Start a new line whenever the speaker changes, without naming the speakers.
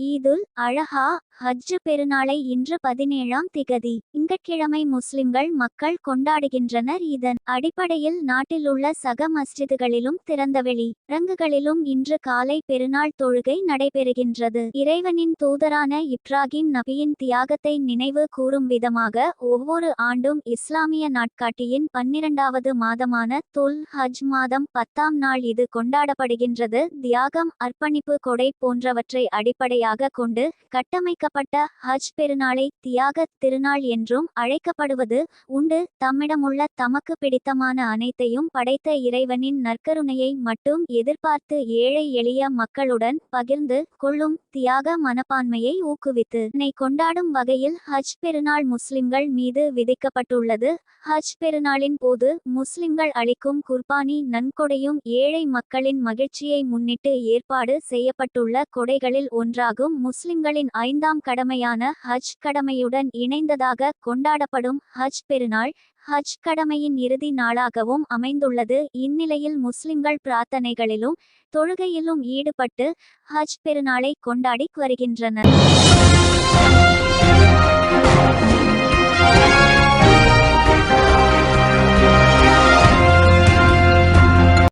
ஈதுல் அழஹா ஹஜ்ஜு பெருநாளை இன்று பதினேழாம் திகதி. திங்கட்கிழமை முஸ்லிம்கள் மக்கள் கொண்டாடுகின்றனர். இதன் அடிப்படையில் நாட்டிலுள்ள சக மஸ்ஜிதுகளிலும் திறந்தவெளி ரங்குகளிலும் இன்று காலை பெருநாள் தொழுகை நடைபெறுகின்றது. இறைவனின் தூதரான இப்ராஹிம் நபியின் தியாகத்தை நினைவு கூறும் விதமாக ஒவ்வொரு ஆண்டும் இஸ்லாமிய நாட்காட்டியின் பன்னிரண்டாவது மாதமான துல் ஹஜ் மாதம் பத்தாம் நாள் இது கொண்டாடப்படுகின்றது. தியாகம் அர்ப்பணிப்பு கொடை போன்றவற்றை அடிப்படையாக கொண்டு கட்டமைக்கப்பட்ட ஹஜ் பெருநாளை தியாக திருநாள் என்றும் அழைக்கப்படுவது உண்டு. தம்மிடமுள்ள தமக்கு பிடித்தமான அனைத்தையும் படைத்த இறைவனின் நற்கருணையை மட்டும் எதிர்பார்த்து ஏழை எளிய மக்களுடன் பகிர்ந்து கொள்ளும் தியாக மனப்பான்மையை ஊக்குவித்து இதனை கொண்டாடும் வகையில் ஹஜ் பெருநாள் முஸ்லிம்கள் மீது விதிக்கப்பட்டுள்ளது. ஹஜ் பெருநாளின் போது முஸ்லிம்கள் அளிக்கும் குர்பானி நன்கொடையும் ஏழை மக்களின் மகிழ்ச்சியை முன்னிட்டு ஏற்பாடு செய்யப்பட்டுள்ள கொடைகளில் ஒன்றாகும். முஸ்லிம்களின் ஐந்தாம் கடமையான ஹஜ் கடமையுடன் இணைந்ததாக கொண்டாடப்படும் ஹஜ் பெருநாள் ஹஜ் கடமையின் இறுதி நாளாகவும் அமைந்துள்ளது. இந்நிலையில் முஸ்லிம்கள் பிரார்த்தனைகளிலும் தொழுகையிலும் ஈடுபட்டு ஹஜ் பெருநாளை கொண்டாடி வருகின்றனர்.